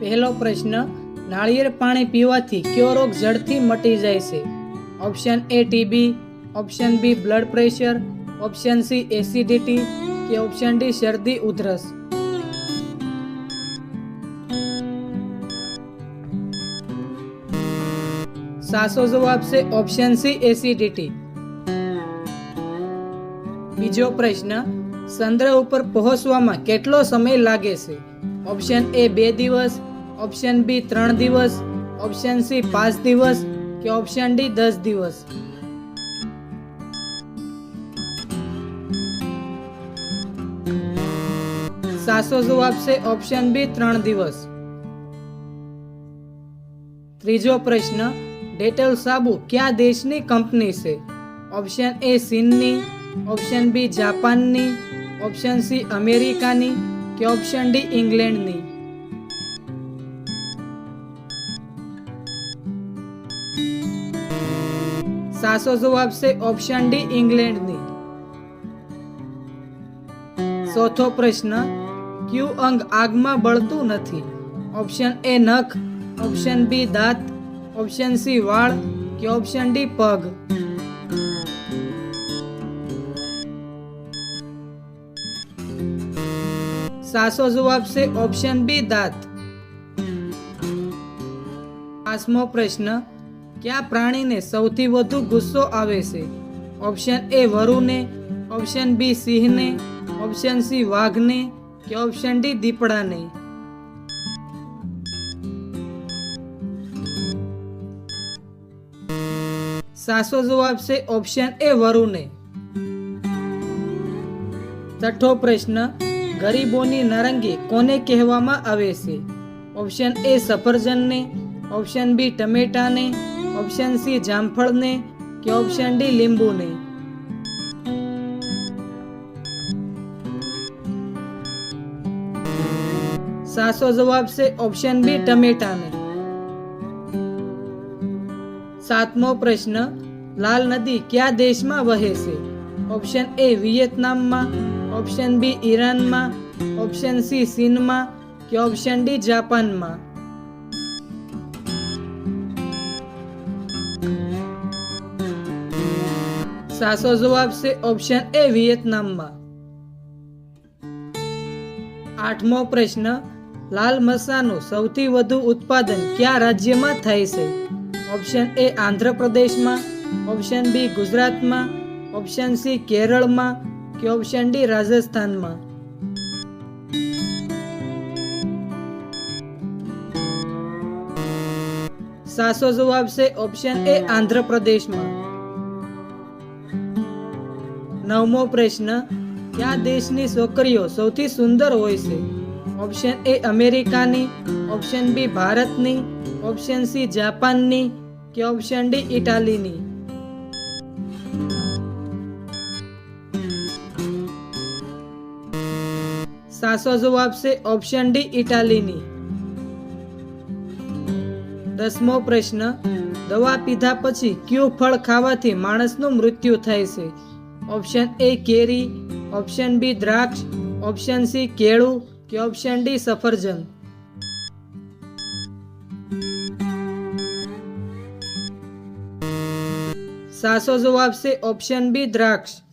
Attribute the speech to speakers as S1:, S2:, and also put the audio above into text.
S1: પહેલો પ્રશ્ન, નાળિયેર પાણી પીવાથી કયો રોગ ઝડપથી મટી જાય છે? Option A TB option B blood pressure, option C acidity કે ઓપ્શન ડી શરદી, ઉધરસ? સાસો જવાબ છે ઓપ્શન સી એસિડિટી. બીજો પ્રશ્ન ચંદ્ર ઉપર પહોંચવામાં કેટલો સમય લાગે છે? ઓપ્શન એ બે દિવસ ઓપ્શન બી ત્રણ દિવસ. ઓપ્શન સી પાંચ દિવસ. કે ઓપ્શન ડી દસ દિવસ. સાસો જવાબ છે ઓપ્શન બી ત્રણ દિવસ. ત્રીજો પ્રશ્ન, ડેટલ સાબુ કયા દેશની કંપની છે? ઓપ્શન એ ચીનની. ઓપ્શન બી જાપાનની. ઓપ્શન સી અમેરિકાની. કે ઓપ્શન ડી ઇંગ્લેન્ડની. સાસો જવાબ છે ઓપ્શન ડી ઇંગ્લેન્ડની ચોથો પ્રશ્ન, ક્યુ અંગ આગમાં બળતું નથી? ઓપ્શન એ નખ. ઓપ્શન બી દાંત. ઓપ્શન સી વાળ કે ઓપ્શન ડી પગ? સાસો જવાબ છે ઓપ્શન બી દાંત. પાંચમો પ્રશ્ન કયા પ્રાણીને સૌથી વધુ ગુસ્સો આવે છે? ઓપ્શન એ વરુને ઓપ્શન બી સિંહને ઓપ્શન સી વાઘને કે ઓપ્શન ડી દીપડાને? સાસો જવાબ છે ઓપ્શન એ વરુને. છઠ્ઠો પ્રશ્ન, ગરીબોની નારંગી કોને કહેવામાં આવે છે? ઓપ્શન એ સફરજનને ઓપ્શન બી ટમેટાને ઓપ્શન સી જામફળને કે ઓપ્શન ડી લીંબુને? સાસો જવાબ છે ઓપ્શન બી ટમેટાને. સાતમો પ્રશ્ન, લાલ નદી કયા દેશમાં વહે છે? ઓપ્શન એ વિયેતનામમાં. ઓપ્શન બી ઈરાનમાં. ઓપ્શન સી ચીનમાં. કે ઓપ્શન ડી જાપાનમાં? સાસો જવાબ છે ઓપ્શન એ વિયેતનામમાં. આઠમો પ્રશ્ન, લાલ મરચાંનું સૌથી વધુ ઉત્પાદન કયા રાજ્યમાં થાય છે? ઓપ્શન એ આંધ્રપ્રદેશમાં ઓપ્શન બી ગુજરાતમાં ઓપ્શન સી કેરળમાં કે ઓપ્શન ડી રાજસ્થાનમાં? સાસો જવાબ છે ઓપ્શન એ આંધ્રપ્રદેશમાં. નવમો પ્રશ્ન, કયા દેશની છોકરીઓ સૌથી સુંદર હોય છે? ઓપ્શન એ અમેરિકાની. ઓપ્શન બી ભારતની. ઓપ્શન સી જાપાનની. કે ઓપ્શન ડી ઇટાલીની? સાસો જવાબ છે ઓપ્શન ડી ઇટાલીની. દસમો પ્રશ્ન, દવા પીધા પછી કયું ફળ ખાવાથી માણસનું મૃત્યુ થાય છે? ઓપ્શન એ કેરી. ઓપ્શન બી દ્રાક્ષ. ઓપ્શન સી કેળું. કે ઓપ્શન ડી સફરજન. સાસો જવાબ છે ઓપ્શન બી દ્રાક્ષ.